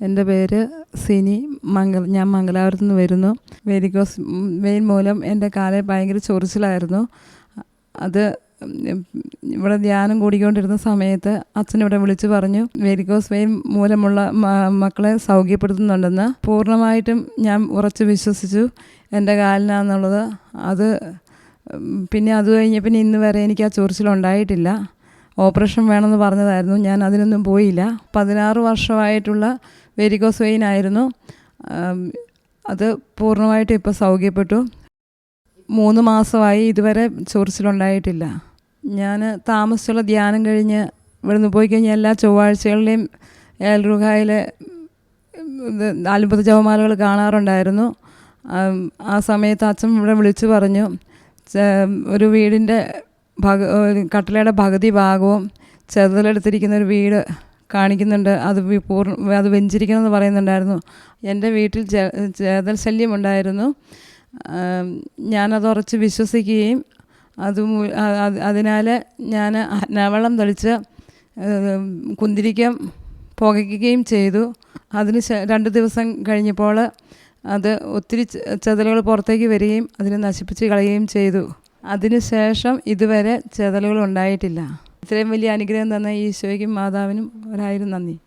എന്റെ പേര് സിനി മംഗൾ ഞാൻ മംഗലാപുരത്ത് നിന്ന് വരുന്നു. വെരിക്കോസ് മെയിൻ മൂലം എന്റെ കാലിൽ ഭയങ്കര ചൊറിച്ചിലായിരുന്നു. അത് ഇവിടെ ധ്യാനം കൂടിക്കൊണ്ടിരുന്ന സമയത്ത് അച്ഛൻ ഇവിടെ വിളിച്ചു പറഞ്ഞു വെരിക്കോസ് വെയിൻ മൂലമുള്ള മക്കളെ സൗഖ്യപ്പെടുത്തുന്നുണ്ടെന്ന്. പൂർണമായിട്ടും ഞാൻ ഉറച്ച് വിശ്വസിച്ചു എന്റെ കാലിനാന്നുള്ളത്. അത് പിന്നെ അത് കഴിഞ്ഞ് പിന്നെ ഇന്ന് വരെ എനിക്ക് ആ ചൊറിച്ചിലുണ്ടായിട്ടില്ല ഓപ്പറേഷൻ വേണമെന്ന് പറഞ്ഞതായിരുന്നു ഞാൻ അതിനൊന്നും പോയില്ല. പതിനാറ് വർഷമായിട്ടുള്ള വെരിക്കോസ് വെയിൻ ആയിരുന്നു അത് പൂർണമായിട്ട് ഇപ്പോൾ സൗഖ്യപ്പെട്ടു. മൂന്ന് മാസമായി ഇതുവരെ ചൊറിച്ചിലുണ്ടായിട്ടില്ല. ഞാൻ താമസിച്ചുള്ള ധ്യാനം കഴിഞ്ഞ് ഇവിടുന്ന് പോയി കഴിഞ്ഞാൽ എല്ലാ ചൊവ്വാഴ്ചകളിലെയും ഏൽറുഹായിലെ അത്ഭുത ജവമാലകൾ കാണാറുണ്ടായിരുന്നു. ആം, സമയത്ത് അച്ഛൻ ഇവിടെ വിളിച്ചു പറഞ്ഞു ഒരു വീടിന്റെ ഭഗ കട്ടിലയുടെ പകുതി ഭാഗവും ചെറുതലെടുത്തിരിക്കുന്ന ഒരു വീട് കാണിക്കുന്നുണ്ട്. അത് പൂർണ അത് വെഞ്ചിരിക്കണമെന്ന് പറയുന്നുണ്ടായിരുന്നു. എന്റെ വീട്ടിൽ ചേതൽ ശല്യമുണ്ടായിരുന്നു. ഉണ്ടായിരുന്നു ഞാനത് ഉറച്ച് വിശ്വസിക്കുകയും അത് അതിനാൽ ഞാൻ നവളം തളിച്ച് കുന്തിരിക്കം പുകയ്ക്കുകയും ചെയ്തു. അതിന് രണ്ട് ദിവസം കഴിഞ്ഞപ്പോൾ അത് ഒത്തിരി ചെതലുകൾ പുറത്തേക്ക് വരികയും അതിനെ നശിപ്പിച്ച് കളയുകയും ചെയ്തു. അതിനുശേഷം ഇതുവരെ ചെതലുകൾ ഉണ്ടായിട്ടില്ല. ഇത്രയും വലിയ അനുഗ്രഹം തന്ന ഈശോയ്ക്കും മാതാവിനും ഒരായിരം നന്ദി.